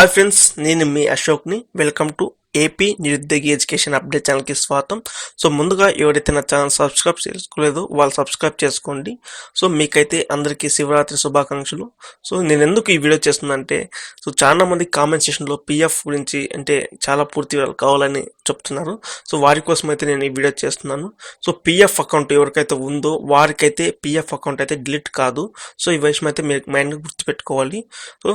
Hi friends నేను మీ అశోక్ని. వెల్కమ్ టు ఏపీ నిరుద్యోగి ఎడ్యుకేషన్ అప్డేట్ ఛానల్కి స్వాగతం. సో ముందుగా ఎవరైతే నా ఛానల్ సబ్స్క్రైబ్ చేసుకోలేదో వాళ్ళు సబ్స్క్రైబ్ చేసుకోండి. సో మీకైతే అందరికీ శివరాత్రి శుభాకాంక్షలు. సో నేను ఎందుకు ఈ వీడియో చేస్తున్నానంటే సో చాలా మంది కామెంట్ సెషన్లో పిఎఫ్ గురించి అంటే చాలా పూర్తి వివరాలు కావాలని చెప్తున్నారు. సో వారి కోసం అయితే నేను ఈ వీడియో చేస్తున్నాను. సో పిఎఫ్ అకౌంట్ ఎవరికైతే ఉందో వారికైతే పిఎఫ్ అకౌంట్ అయితే డిలీట్ కాదు. సో ఈ విషయం అయితే మీరు మైండ్ గుర్తుపెట్టుకోవాలి. సో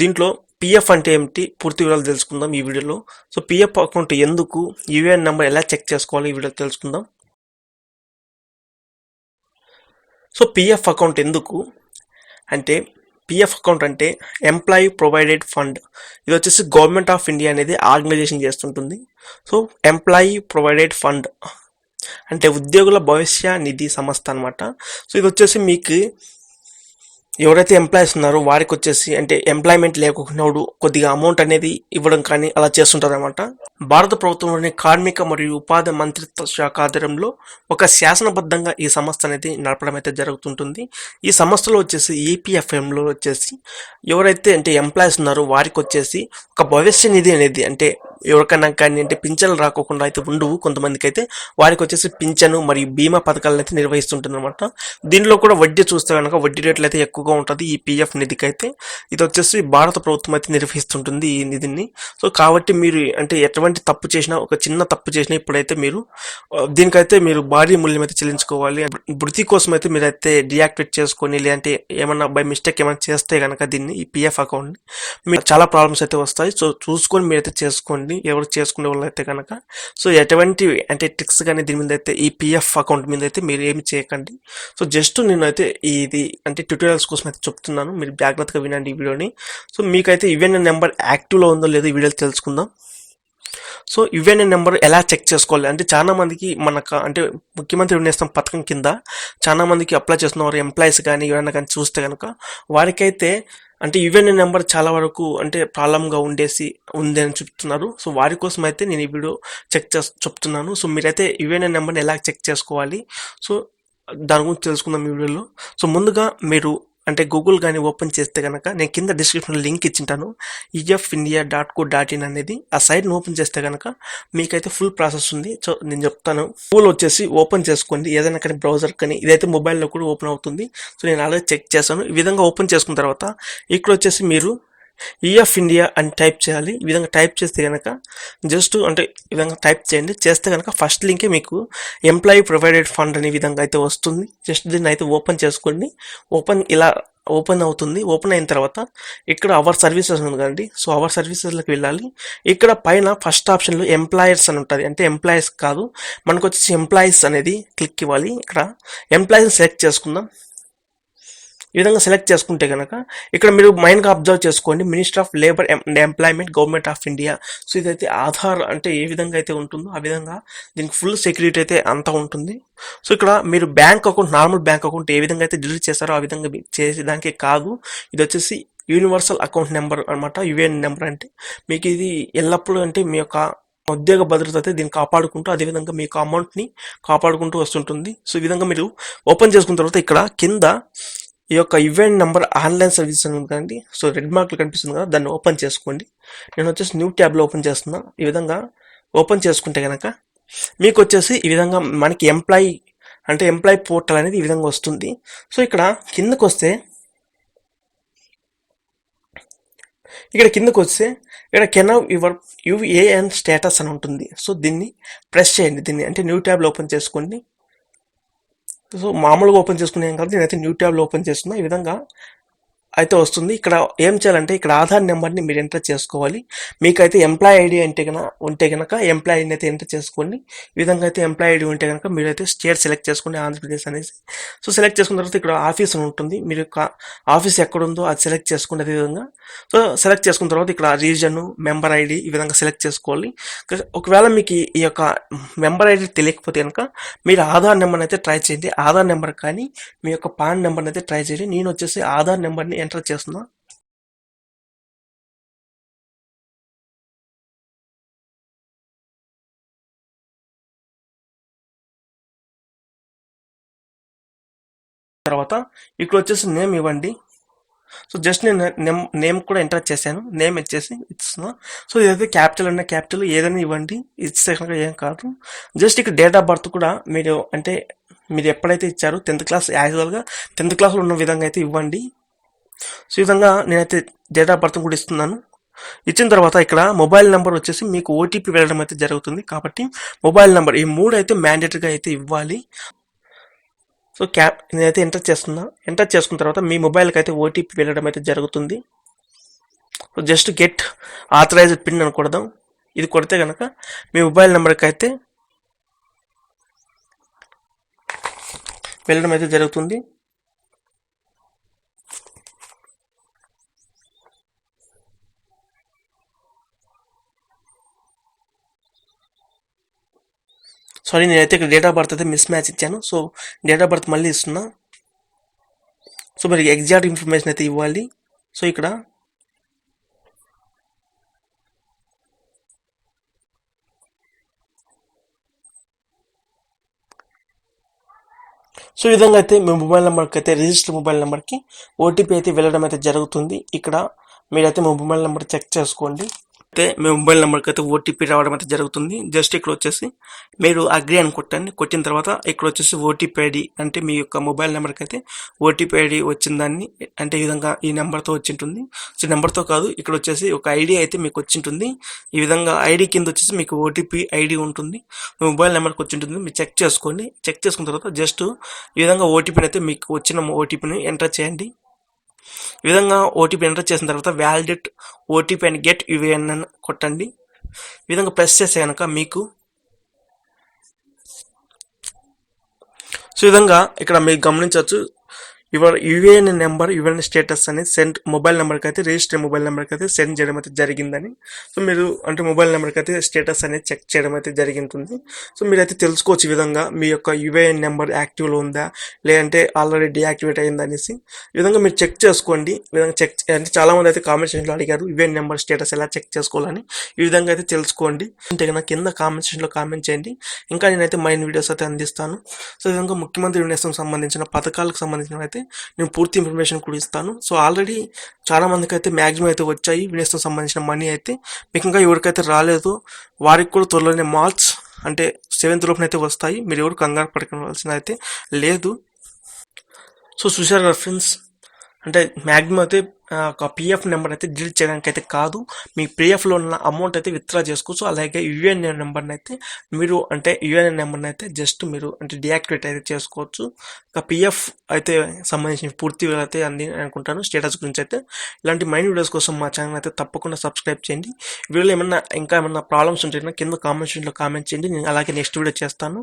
దీంట్లో పిఎఫ్ అంటే ఏమిటి? పూర్తి వివరాలు తెలుసుకుందాం ఈ వీడియోలో. సో పిఎఫ్ అకౌంట్ ఎందుకు? యూఏఎన్ నెంబర్ ఎలా చెక్ చేసుకోవాలి? ఈ వీడియో తెలుసుకుందాం. సో పిఎఫ్ అకౌంట్ ఎందుకు? అంటే పిఎఫ్ అకౌంట్ అంటే ఎంప్లాయీ ప్రొవైడెడ్ ఫండ్ ఇది వచ్చేసి గవర్నమెంట్ ఆఫ్ ఇండియా అనేది ఆర్గనైజేషన్ చేస్తుంటుంది. సో ఎంప్లాయీ ప్రొవైడెడ్ ఫండ్ అంటే ఉద్యోగుల భవిష్య నిధి సంస్థ అనమాట సో ఇది వచ్చేసి మీకు ఎవరైతే ఎంప్లాయీస్ ఉన్నారో వారికి వచ్చేసి అంటే ఎంప్లాయ్మెంట్ లేకున్నప్పుడు కొద్దిగా అమౌంట్ అనేది ఇవ్వడం కానీ అలా చేస్తుంటారనమాట భారత ప్రభుత్వంలోని కార్మిక మరియు ఉపాధి మంత్రిత్వ శాఖ ఆధ్వర్యంలో ఒక శాసనబద్ధంగా ఈ సంస్థ అనేది నడపడం అయితే జరుగుతుంటుంది. ఈ సంస్థలో వచ్చేసి ఈపీఎఫ్ఎంలో వచ్చేసి ఎవరైతే అంటే ఎంప్లాయీస్ ఉన్నారో వారికి వచ్చేసి ఒక భవిష్య నిధి అనేది అంటే ఎవరికైనా కానీ అంటే పింఛన్లు రాకోకుండా అయితే ఉండవు. కొంతమందికి అయితే వారికి వచ్చేసి పింఛను మరియు బీమా పథకాలను అయితే నిర్వహిస్తుంటుంది అనమాట దీనిలో కూడా వడ్డీ చూస్తే కనుక వడ్డీ రేట్లు అయితే ఎక్కువగా ఉంటుంది. ఈ పిఎఫ్ నిధికి అయితే ఇది వచ్చేసి భారత ప్రభుత్వం అయితే నిర్వహిస్తుంటుంది ఈ నిధిని. సో కాబట్టి మీరు అంటే ఎటువంటి తప్పు చేసినా ఒక చిన్న తప్పు చేసినా ఇప్పుడైతే మీరు దీనికైతే మీరు భారీ మూల్యం అయితే చెల్లించుకోవాలి. వృత్తి కోసం అయితే మీరు అయితే డియాక్టివేట్ చేసుకొని లేదంటే ఏమన్నా బై మిస్టేక్ ఏమైనా చేస్తే కనుక దీన్ని ఈ పిఎఫ్ అకౌంట్ని మీరు చాలా ప్రాబ్లమ్స్ అయితే వస్తాయి. సో చూసుకొని మీరైతే చేసుకోండి. ఎవరు చేసుకునే వాళ్ళు అయితే కనుక సో ఎటువంటి అంటే ట్రిక్స్ కానీ దీని మీద అయితే ఈ పిఎఫ్ అకౌంట్ మీద అయితే మీరు ఏమి చేయకండి. సో జస్ట్ నేను అయితే ఇది అంటే ట్యూటోరియల్స్ కోసం అయితే చెప్తున్నాను. మీరు జాగ్రత్తగా వినండి ఈ వీడియోని. సో మీకైతే ఈవెన్ నెంబర్ యాక్టివ్లో ఉందో లేదో ఈ వీడియోలో తెలుసుకుందాం. సో యువెన్ నెంబర్ ఎలా చెక్ చేసుకోవాలి? అంటే చాలా మందికి మనకు అంటే ముఖ్యమంత్రి వినేస్తాం పథకం కింద చాలా మందికి అప్లై చేస్తున్న ఎంప్లాయీస్ కానీ ఎవరైనా కానీ చూస్తే కనుక వారికైతే అంటే యువెన్ నెంబర్ చాలా వరకు అంటే ప్రాబ్లంగా ఉండేసి ఉంది అని చెప్తున్నారు. సో వారి కోసం అయితే నేను ఈ వీడియో చెక్ చేసి చెప్తున్నాను. సో మీరైతే యువెన్ నెంబర్ని ఎలా చెక్ చేసుకోవాలి? సో దాని గురించి తెలుసుకుందాం ఈ వీడియోలో. సో ముందుగా మీరు అంటే గూగుల్ కానీ ఓపెన్ చేస్తే కనుక నేను కింద డిస్క్రిప్షన్లో link ఇచ్చింటాను. EF India dot co dot in అనేది ఆ సైట్ని ఓపెన్ చేస్తే కనుక మీకైతే ఫుల్ ప్రాసెస్ ఉంది. సో నేను చెప్తాను. ఫుల్ వచ్చేసి ఓపెన్ చేసుకోండి. ఏదైనా కానీ బ్రౌజర్ కానీ ఇదైతే మొబైల్లో కూడా ఓపెన్ అవుతుంది. సో నేను అలాగే చెక్ చేశాను. ఈ విధంగా ఓపెన్ చేసుకున్న తర్వాత ఇక్కడ వచ్చేసి మీరు ఈఎఫ్ ఇండియా అని టైప్ చేయాలి. ఈ విధంగా టైప్ చేస్తే కనుక జస్ట్ అంటే ఈ విధంగా టైప్ చేయండి. చేస్తే కనుక ఫస్ట్ లింకే మీకు ఎంప్లాయీ ప్రొవైడెడ్ ఫండ్ అనే విధంగా అయితే వస్తుంది. జస్ట్ దీన్ని అయితే ఓపెన్ చేసుకోండి. ఓపెన్ ఇలా ఓపెన్ అవుతుంది. ఓపెన్ అయిన తర్వాత ఇక్కడ అవర్ సర్వీసెస్ ఉంది కదండి. సో అవర్ సర్వీసెస్లోకి వెళ్ళాలి. ఇక్కడ పైన ఫస్ట్ ఆప్షన్లో ఎంప్లాయర్స్ అని ఉంటుంది. అంటే ఎంప్లాయీస్ కాదు. మనకు వచ్చేసి ఎంప్లాయీస్ అనేది క్లిక్ ఇవ్వాలి. ఇక్కడ ఎంప్లాయీస్ సెలెక్ట్ చేసుకుందాం. ఈ విధంగా సెలెక్ట్ చేసుకుంటే కనుక ఇక్కడ మీరు మైండ్గా అబ్జర్వ్ చేసుకోండి. Minister of labour and employment government of India so ఇదైతే ఆధార్ అంటే ఏ విధంగా అయితే ఉంటుందో ఆ విధంగా దీనికి ఫుల్ సెక్యూరిటీ అయితే అంతా ఉంటుంది. సో ఇక్కడ మీరు bank account normal bank account ఏ విధంగా అయితే డిలీట్ చేస్తారో ఆ విధంగా చేసేదానికి కాదు. ఇది వచ్చేసి యూనివర్సల్ అకౌంట్ నెంబర్ అనమాట యుఏఎన్ నెంబర్ అంటే మీకు ఇది ఎల్లప్పుడూ అంటే మీ యొక్క ఉద్యోగ భద్రత అయితే దీన్ని కాపాడుకుంటూ అదేవిధంగా మీకు అమౌంట్ని కాపాడుకుంటూ వస్తుంటుంది. సో ఈ విధంగా మీరు ఓపెన్ చేసుకున్న తర్వాత ఇక్కడ కింద ఈ యొక్క ఈవెంట్ నెంబర్ ఆన్లైన్ సర్వీస్ అని ఉంది కదండి. సో రెడ్ మార్క్లు కనిపిస్తుంది కదా దాన్ని ఓపెన్ చేసుకోండి. నేను వచ్చేసి న్యూ ట్యాబ్లో ఓపెన్ చేస్తున్నా. ఈ విధంగా ఓపెన్ చేసుకుంటే కనుక మీకు వచ్చేసి ఈ విధంగా మనకి ఎంప్లాయీ అంటే ఎంప్లాయీ పోర్టల్ అనేది ఈ విధంగా వస్తుంది. సో ఇక్కడ కిందకు వస్తే ఇక్కడ కిందకు వస్తే ఇక్కడ కెన్ యువర్ యుఏఎన్ స్టేటస్ అని ఉంటుంది. సో దీన్ని ప్రెస్ చేయండి. దీన్ని అంటే న్యూ ట్యాబ్లో ఓపెన్ చేసుకోండి. సో మామూలుగా ఓపెన్ చేసుకునే కాబట్టి నేనైతే న్యూ ట్యాబ్లో ఓపెన్ చేస్తున్నా. ఈ విధంగా అయితే వస్తుంది. ఇక్కడ ఏం చేయాలంటే ఇక్కడ ఆధార్ నెంబర్ని మీరు ఎంటర్ చేసుకోవాలి. మీకైతే ఎంప్లాయ్ ఐడి అంటే కనుక ఉంటే కనుక ఎంప్లాయ్ ఐడిని అయితే ఎంటర్ చేసుకోండి. ఈ విధంగా అయితే ఎంప్లాయ్ ఐడి ఉంటే కనుక మీరైతే స్టేట్ సెలెక్ట్ చేసుకోండి ఆంధ్రప్రదేశ్ అనేసి. సో సెలెక్ట్ చేసుకున్న తర్వాత ఇక్కడ ఆఫీస్ ఉంటుంది. మీరు ఆఫీస్ ఎక్కడ ఉందో అది సెలెక్ట్ చేసుకోండి విధంగా. సో సెలెక్ట్ చేసుకున్న తర్వాత ఇక్కడ రీజన్ మెంబర్ ఐడి ఈ విధంగా సెలెక్ట్ చేసుకోవాలి. ఒకవేళ మీకు ఈ- ఈ యొక్క మెంబర్ ఐడి తెలియకపోతే కనుక మీరు ఆధార్ నెంబర్ అయితే ట్రై చేయండి. ఆధార్ నెంబర్ కానీ మీ యొక్క పాన్ నెంబర్ని అయితే ట్రై చేయండి. నేను వచ్చేసి ఆధార్ నెంబర్ని ఎంటర్ చేస్తున్నా తర్వాత ఇక్కడ వచ్చేసి నేమ్ ఇవ్వండి. సో జస్ట్ నేను నేమ్ నేమ్ కూడా ఎంటర్ చేశాను. నేమ్ ఇచ్చేసి ఇస్తున్నా సో ఇదైతే క్యాపిటల్ అన్న క్యాపిటల్ ఏదైనా ఇవ్వండి. ఇస్తే ఏం కాదు. జస్ట్ ఇక్కడ డేట్ ఆఫ్ బర్త్ కూడా మీరు అంటే మీరు ఎప్పుడైతే ఇచ్చారో టెన్త్ క్లాస్ యాజువల్గా టెన్త్ క్లాస్లో ఉన్న విధంగా అయితే ఇవ్వండి. సో ఈ విధంగా నేనైతే డేటా బర్త్ కూడా ఇస్తున్నాను. ఇచ్చిన తర్వాత ఇక్కడ మొబైల్ నెంబర్ వచ్చేసి మీకు ఓటీపీ వెళ్ళడం అయితే జరుగుతుంది. కాబట్టి మొబైల్ నెంబర్ ఈ మూడు అయితే మ్యాండేటరీగా అయితే ఇవ్వాలి. సో క్యాప్ నేనైతే ఎంటర్ చేస్తున్నా. ఎంటర్ చేసుకున్న తర్వాత మీ మొబైల్కి అయితే ఓటీపీ వెళ్ళడం అయితే జరుగుతుంది. So just get authorised pin అని కొడదాం. ఇది కొడితే కనుక మీ మొబైల్ నెంబర్కి అయితే వెళ్ళడం అయితే జరుగుతుంది. సారీ నేనైతే ఇక్కడ డేట్ ఆఫ్ బర్త్ అయితే మిస్ మ్యాచ్ ఇచ్చాను. సో డేట్ ఆఫ్ బర్త్ మళ్ళీ ఇస్తున్నా. సో మరి ఎగ్జాక్ట్ ఇన్ఫర్మేషన్ అయితే ఇవ్వాలి. సో ఇక్కడ సో ఈ విధంగా అయితే మీ మొబైల్ నెంబర్కి అయితే రిజిస్టర్ మొబైల్ నెంబర్కి ఓటీపీ అయితే వెళ్ళడం అయితే జరుగుతుంది. ఇక్కడ మీరైతే మీ మొబైల్ నెంబర్ చెక్ చేసుకోండి. అయితే మీ మొబైల్ నెంబర్కి అయితే ఓటీపీ రావడం అయితే జరుగుతుంది. జస్ట్ ఇక్కడ వచ్చేసి మీరు అగ్రి అని కొట్టండి. కొట్టిన తర్వాత ఇక్కడ వచ్చేసి ఓటీపీ ఐడి అంటే మీ యొక్క మొబైల్ నెంబర్కి అయితే ఓటీపీ ఐడి వచ్చిందాన్ని అంటే ఈ విధంగా ఈ నెంబర్తో వచ్చింటుంది. సో నెంబర్తో కాదు ఇక్కడ వచ్చేసి ఒక ఐడి అయితే మీకు వచ్చింటుంది. ఈ విధంగా ఐడి కింద వచ్చేసి మీకు ఓటీపీ ఐడి ఉంటుంది. మీ మొబైల్ నెంబర్కి వచ్చింటుంది. మీరు చెక్ చేసుకోండి. చెక్ చేసుకున్న తర్వాత జస్ట్ ఈ విధంగా ఓటీపీని అయితే మీకు వచ్చిన ఓటీపీని ఎంటర్ చేయండి. ఈ విధంగా ఓటీపీ ఎంటర్ చేసిన తర్వాత validate OTP and get UAN కొట్టండి. ఈ విధంగా ప్రెస్ చేస్తే కనుక మీకు సో విధంగా ఇక్కడ మీరు గమనించవచ్చు. Your UAN number UAN status అనేది సెండ్ మొబైల్ నెంబర్కి అయితే రిజిస్టర్ మొబైల్ నెంబర్కి అయితే సెండ్ చేయడం అయితే జరిగిందని. సో మీరు అంటే మొబైల్ నెంబర్కి అయితే స్టేటస్ అనేది చెక్ చేయడం అయితే జరిగింటుంది. సో మీరైతే తెలుసుకోవచ్చు ఈ విధంగా మీ యొక్క యుఏఎన్ నెంబర్ యాక్టివ్లో ఉందా లేదంటే ఆల్రెడీ డియాక్టివేట్ అయిందా అనేసి. ఈ విధంగా మీరు చెక్ చేసుకోండి. ఈ విధంగా చెక్ అంటే చాలామంది అయితే కామెంట్ సెక్షన్లో అడిగారు యుఏఎన్ నెంబర్ స్టేటస్ ఎలా చెక్ చేసుకోవాలని. ఈ విధంగా అయితే తెలుసుకోండి. అంటే కనుక కింద కామెంట్ సెక్షన్లో కామెంట్ చేయండి. ఇంకా నేనైతే మైన్ వీడియోస్ అయితే అందిస్తాను. సో ఈ విధంగా ముఖ్యమంత్రి నిర్ణయం సంబంధించిన పథకాలకు సంబంధించిన అయితే నేను పూర్తి ఇన్ఫర్మేషన్ కూడా ఇస్తాను. సో ఆల్రెడీ చాలా మందికి అయితే మ్యాక్సిమం అయితే వచ్చాయి. వినేస్తో సంబంధించిన మనీ అయితే మీకు ఇంకా ఎవరికైతే రాలేదు వారికి కూడా త్వరలోనే మార్చ్ అంటే సెవెంత్ లోపున అయితే వస్తాయి. మీరు ఎవరు కంగారు పడకవలసిన అయితే లేదు. సో చూశారు కదా ఫ్రెండ్స్ అంటే మ్యాక్సిమం అయితే ఒక పిఎఫ్ నెంబర్ అయితే డిలీట్ చేయడానికి అయితే కాదు. మీ పిఎఫ్లో ఉన్న అమౌంట్ అయితే విత్డ్రా చేసుకోవచ్చు. అలాగే యుఎన్ నెంబర్ని అయితే మీరు అంటే యుఎన్ నెంబర్ని అయితే జస్ట్ మీరు అంటే డియాక్టివేట్ అయితే చేసుకోవచ్చు. ఇక పిఎఫ్ అయితే సంబంధించిన పూర్తి అయితే అంది అనుకుంటాను. స్టేటస్ గురించి అయితే ఇలాంటి మైండ్ వీడియోస్ కోసం మా ఛానల్ అయితే తప్పకుండా సబ్స్క్రైబ్ చేయండి. వీడియోలో ఏమైనా ఇంకా ఏమైనా ప్రాబ్లమ్స్ ఉంటే కింద కామెంట్ సెక్షన్లో కామెంట్ చేయండి. నేను అలాగే నెక్స్ట్ వీడియో చేస్తాను.